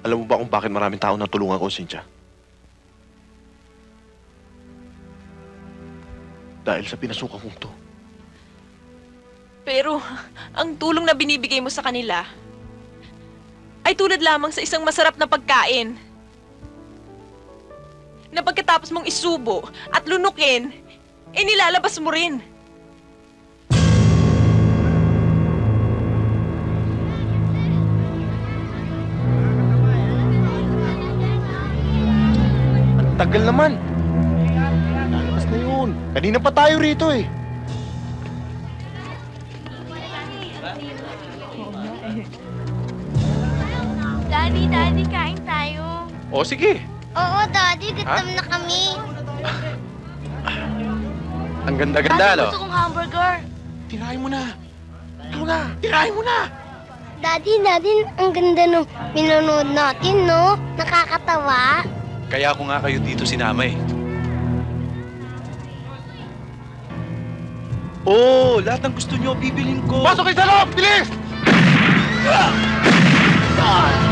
Alam mo ba kung bakit maraming tao natulungan ko, Cynthia? Dahil sa pinasukan kong to. Pero, ang tulong na binibigay mo sa kanila ay tulad lamang sa isang masarap na pagkain. Na pagkatapos mong isubo at lunukin, eh mo rin. Tagal naman. Lalabas na yun. Kanina pa tayo rito eh. Daddy, Daddy, kain tayo. O sige. Oo, Daddy, gutom na kami. Ang ganda-ganda, Daddy, no? gusto kong hamburger. Tirahin mo na. Ikaw na. Tirahin mo na. Daddy, Daddy, ang ganda nung pinanood natin, no? Nakakatawa. Kaya ako nga kayo dito sinama eh. Oh, lahat ng gusto nyo, bibilin ko. Pasok kayo sa loob! Bilis! Nagigilyar!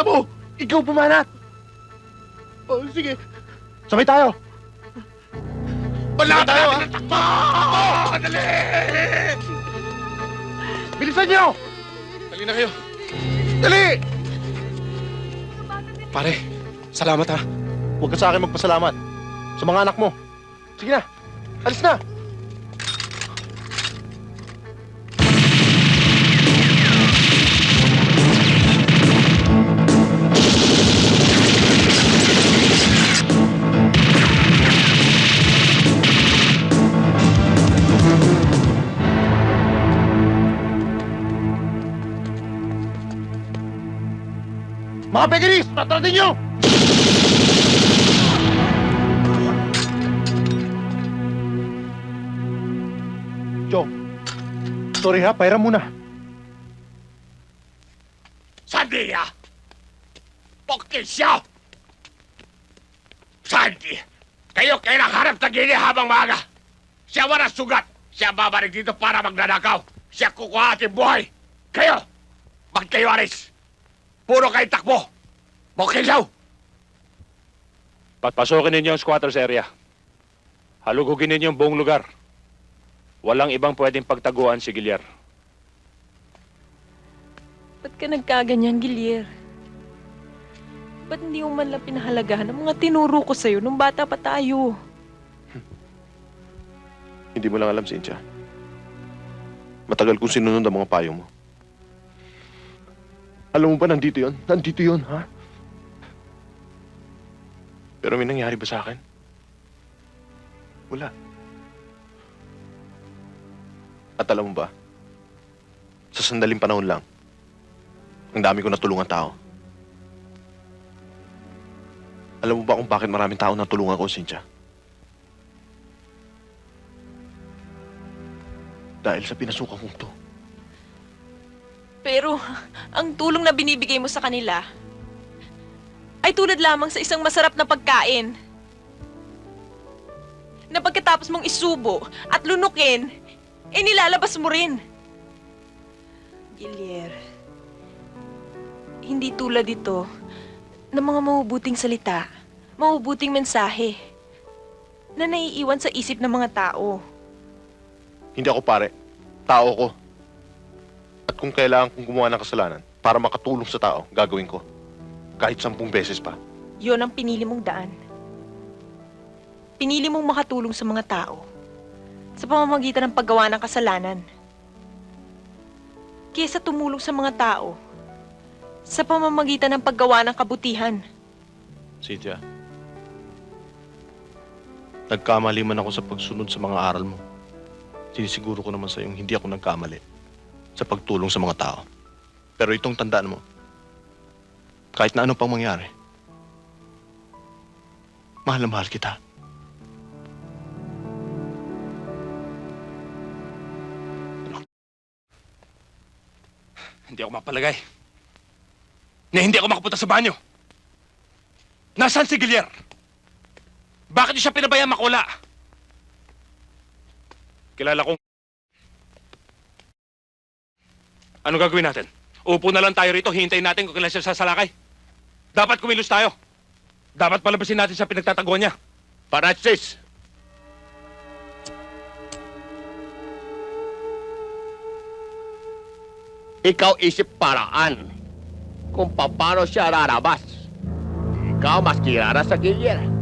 Pinata mo! Ikaw pumanat! Oh, sige. Sabay tayo! Wala tayo, ha? Takbo! Dali! Bilisan niyo! Dali na kayo. Dali! Pare, salamat ha. Huwag ka sa akin magpasalamat. Sa mga anak mo. Sige na. Alis na. Mga pegaris! Patratin niyo! Chong, sorry ha, pairam muna. Sandy ya! Pokil siya! Sandy! Kayo kailang harap sa gini habang maaga. Siya wala sugat. Siya babalik dito para magnanakaw. Siya kukuha ating buhay. Kayo! Bakit kayo alis? Puro kayo takbo. Pokil siya! Pasukin ninyo ang squatters area. Halugugin ninyo ang buong lugar. Walang ibang pwedeng pagtaguan si Gilyar. Ba't ka nagkaganyan, Gilier? Ba't hindi mo man lang pinahalagahan ang mga tinuro ko sa'yo nung bata pa tayo? Hindi mo lang alam, Cynthia. Matagal kong sinunod ang mga payo mo. Alam mo ba, nandito yon? Nandito yon, ha? Pero may nangyari ba sa akin? Wala. At alam mo ba, sa sandaling panahon lang, ang dami ko natulungan tao. Alam mo ba kung bakit maraming tao natulungan ko, Cynthia? Dahil sa pinasukan kong to. Pero, ang tulong na binibigay mo sa kanila ay tulad lamang sa isang masarap na pagkain. Na pagkatapos mong isubo at lunukin, eh nilalabas mo rin. Gilier, hindi tulad ito ng mga mabubuting salita, mabubuting mensahe na naiiwan sa isip ng mga tao. Hindi ako pare. Tao ko. At kung kailangan kong gumawa ng kasalanan para makatulong sa tao, gagawin ko. Kahit sampung beses pa. Yon ang pinili mong daan. Pinili mong makatulong sa mga tao sa pamamagitan ng paggawa ng kasalanan. Kesa tumulong sa mga tao sa pamamagitan ng paggawa ng kabutihan. Cynthia. Nagkamali man ako sa pagsunod sa mga aral mo. Sinisiguro ko naman sa iyong hindi ako nagkamali sa pagtulong sa mga tao. Pero itong tandaan mo, kahit na ano pang mangyari, mahal na mahal kita. Hindi ako mapalagay. Na hindi ako makapunta sa banyo. Nasaan si Gilier? Bakit niyo siya pinabayaan makula? Kilala kong... Ano gagawin natin? Upo na lang tayo rito, hintayin natin kung kailan siya sasalakay. Dapat kumilos tayo. Dapat palabasin natin sa pinagtataguan niya. Francis! Ikaw isip paraan kung paano siya rarabas. Ikaw mas kilala sa Gilier.